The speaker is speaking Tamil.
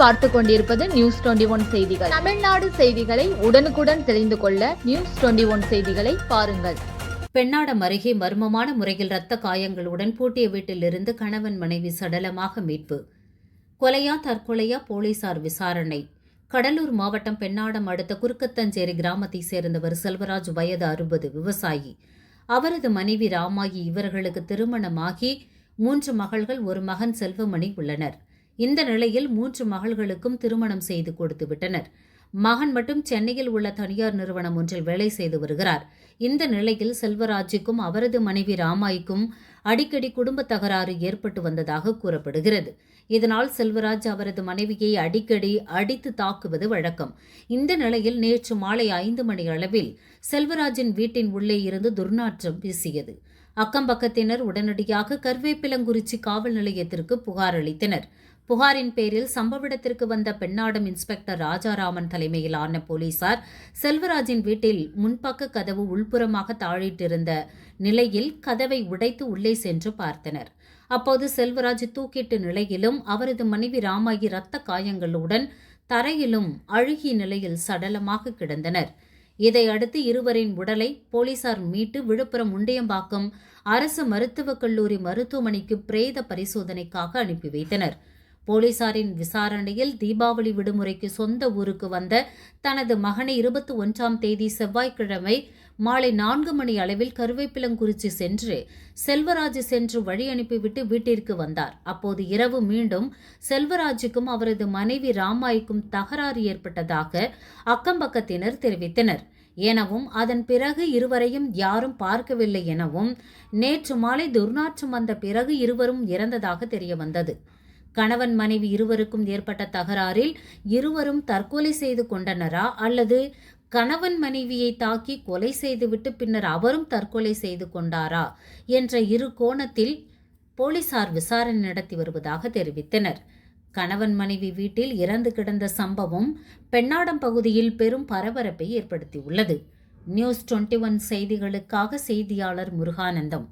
பார்த்து கொண்டிருப்பது நியூஸ் டுவெண்டி ஒன் செய்திகள். தமிழ்நாடு செய்திகளை உடனுக்குடன் தெரிந்து கொள்ள நியூஸ் டுவெண்டி ஒன் செய்திகளை பாருங்கள். பெண்ணாடம் அருகே மர்மமான முறையில் இரத்த காயங்களுடன் பூட்டிய வீட்டிலிருந்து கணவன் மனைவி சடலமாக மீட்பு. கொலையா தற்கொலையா போலீசார் விசாரணை. கடலூர் மாவட்டம் பெண்ணாடம் அடுத்த குறுக்கத்தஞ்சேரி கிராமத்தைச் சேர்ந்தவர் செல்வராஜ் வயது அறுபது விவசாயி. அவரது மனைவி ராமாயி இவர்களுக்கு திருமணமாகி மூன்று மகள்கள் ஒரு மகன் செல்வமணி உள்ளனர். இந்த நிலையில் மூன்று மகள்களுக்கும் திருமணம் செய்து கொடுத்து விட்டனர். மகன் மட்டும் சென்னையில் உள்ள தனியார் நிறுவனம் ஒன்றில் வேலை செய்து வருகிறார். இந்த நிலையில் செல்வராஜுக்கும் அவரது மனைவி ராமாய்க்கும் அடிக்கடி குடும்ப தகராறு ஏற்பட்டு வந்ததாக கூறப்படுகிறது. இதனால் செல்வராஜ் அவரது மனைவியை அடிக்கடி அடித்து தாக்குவது வழக்கம். இந்த நிலையில் நேற்று மாலை ஐந்து மணி அளவில் செல்வராஜின் வீட்டின் உள்ளே இருந்து துர்நாற்றம் வீசியது. அக்கம்பக்கத்தினர் உடனடியாக கருவேப்பிலங்குறிச்சி காவல் நிலையத்திற்கு புகார் அளித்தனர். புகாரின் பேரில் சம்பவ இடத்திற்கு வந்த பெண்ணாடம் இன்ஸ்பெக்டர் ராஜாராமன் தலைமையிலான போலீசார் செல்வராஜின் வீட்டில் முன்பக்க கதவு உள்புறமாக தாழிட்டிருந்த நிலையில் கதவை உடைத்து உள்ளே சென்று பார்த்தனர். அப்போது செல்வராஜ் தூக்கிட்டு நிலையிலும் அவரது மனைவி ராமாயி இரத்த காயங்களுடன் தரையிலும் அழுகிய நிலையில் சடலமாக கிடந்தனர். இதையடுத்து இருவரின் உடலை போலீசார் மீட்டு விழுப்புரம் முண்டியம்பாக்கம் அரசு மருத்துவக் கல்லூரி மருத்துவமனைக்கு பிரேத பரிசோதனைக்காக அனுப்பி வைத்தனர். போலீசாரின் விசாரணையில் தீபாவளி விடுமுறைக்கு சொந்த ஊருக்கு வந்த தனது மகனை இருபத்தி ஒன்றாம் தேதி செவ்வாய்க்கிழமை மாலை நான்கு மணி அளவில் கருவேப்பிலங்குறிச்சி சென்று செல்வராஜ் சென்று வழி அனுப்பிவிட்டு வீட்டிற்கு வந்தார். அப்போது இரவு மீண்டும் செல்வராஜுக்கும் அவரது மனைவி ராமாய்க்கும் தகராறு ஏற்பட்டதாக அக்கம்பக்கத்தினர் தெரிவித்தனர். எனவும் அதன் பிறகு இருவரையும் யாரும் பார்க்கவில்லை எனவும் நேற்று மாலை துர்நாற்றம் வந்த பிறகு இருவரும் இறந்ததாக தெரியவந்தது. கணவன் மனைவி இருவருக்கும் ஏற்பட்ட தகராறில் இருவரும் தற்கொலை செய்து கொண்டனரா அல்லது கணவன் மனைவியை தாக்கி கொலை செய்துவிட்டு பின்னர் அவரும் தற்கொலை செய்து கொண்டாரா என்ற இரு கோணத்தில் போலீசார் விசாரணை நடத்தி வருவதாக தெரிவித்தனர். கணவன் மனைவி வீட்டில் இறந்து கிடந்த சம்பவம் பெண்ணாடம் பகுதியில் பெரும் பரபரப்பை ஏற்படுத்தியுள்ளது. நியூஸ் டுவெண்ட்டி ஒன் செய்திகளுக்காக செய்தியாளர் முருகானந்தம்.